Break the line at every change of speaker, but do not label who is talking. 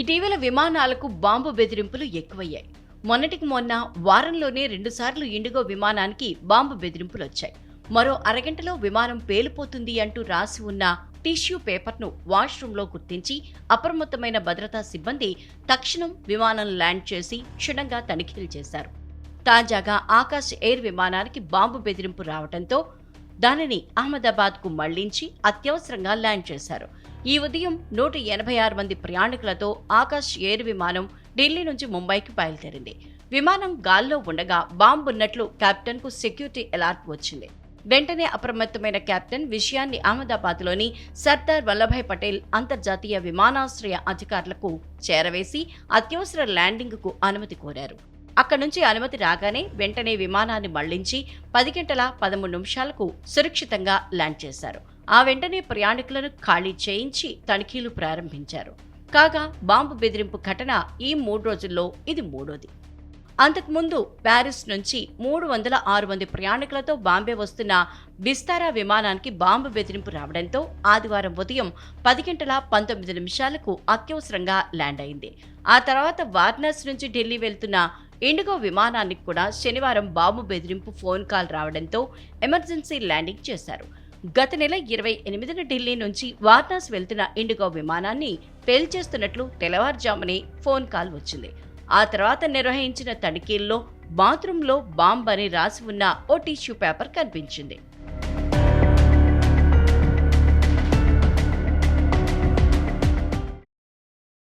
ఇటీవల విమానాలకు బాంబు బెదిరింపులు ఎక్కువయ్యాయి. మొన్నటికి మొన్న వారంలోనే రెండుసార్లు ఇండిగో విమానానికి బాంబు బెదిరింపులు వచ్చాయి మరో అరగంటలో విమానం పేలిపోతుంది అంటూ రాసి ఉన్న టిష్యూ పేపర్ను వాష్రూంలో గుర్తించి అప్రమత్తమైన భద్రతా సిబ్బంది తక్షణం విమానం ల్యాండ్ చేసి క్షుణ్ణంగా తనిఖీలు చేశారు. తాజాగా ఆకాశ్ ఎయిర్ విమానానికి బాంబు బెదిరింపు రావడంతో దానిని అహ్మదాబాద్కు మళ్ళించి అత్యవసరంగా ల్యాండ్ చేశారు. ఈ ఉదయం నూట ఎనభై ఆరు మంది ప్రయాణికులతో ఆకాశ్ ఎయిర్ విమానం ఢిల్లీ నుంచి ముంబైకి బయలుదేరింది. విమానం గాల్లో ఉండగా బాంబు ఉన్నట్లు కెప్టెన్కు సెక్యూరిటీ అలర్ట్ వచ్చింది. వెంటనే అప్రమత్తమైన కెప్టెన్ విషయాన్ని అహ్మదాబాద్లోని సర్దార్ వల్లభాయ్ పటేల్ అంతర్జాతీయ విమానాశ్రయ అధికారులకు చేరవేసి అత్యవసర ల్యాండింగ్కు అనుమతి కోరారు. అక్కడి నుంచి అనుమతి రాగానే వెంటనే విమానాన్ని మళ్ళించి పది గంటల పదమూడు నిమిషాలకు సురక్షితంగా ల్యాండ్ చేశారు. ఆ వెంటనే ప్రయాణికులను ఖాళీ చేయించి తనిఖీలు ప్రారంభించారు. కాగా బాంబు బెదిరింపు ఘటన ఈ మూడు రోజుల్లో ఇది మూడోది. అంతకుముందు ప్యారిస్ నుంచి మూడు వందల ఆరు మంది ప్రయాణికులతో బాంబే వస్తున్న విస్తారా విమానానికి బాంబు బెదిరింపు రావడంతో ఆదివారం ఉదయం పది గంటల పంతొమ్మిది నిమిషాలకు అత్యవసరంగా ల్యాండ్ అయింది. ఆ తర్వాత వారణాసి నుంచి ఢిల్లీ వెళ్తున్న ఇండిగో విమానానికి కూడా శనివారం బాంబు బెదిరింపు ఫోన్ కాల్ రావడంతో ఎమర్జెన్సీ ల్యాండింగ్ చేశారు. గత నెల ఇరవై ఎనిమిదిన ఢిల్లీ నుంచి వారణాసి వెళ్తున్న ఇండిగో విమానాన్ని పేల్చేస్తున్నట్లు తెల్లవారుజామునే ఫోన్ కాల్ వచ్చింది. ఆ తర్వాత నిర్వహించిన తనిఖీల్లో బాత్రూంలో బాంబ్ అని రాసి ఉన్న ఓ టిష్యూ పేపర్ కనిపించింది.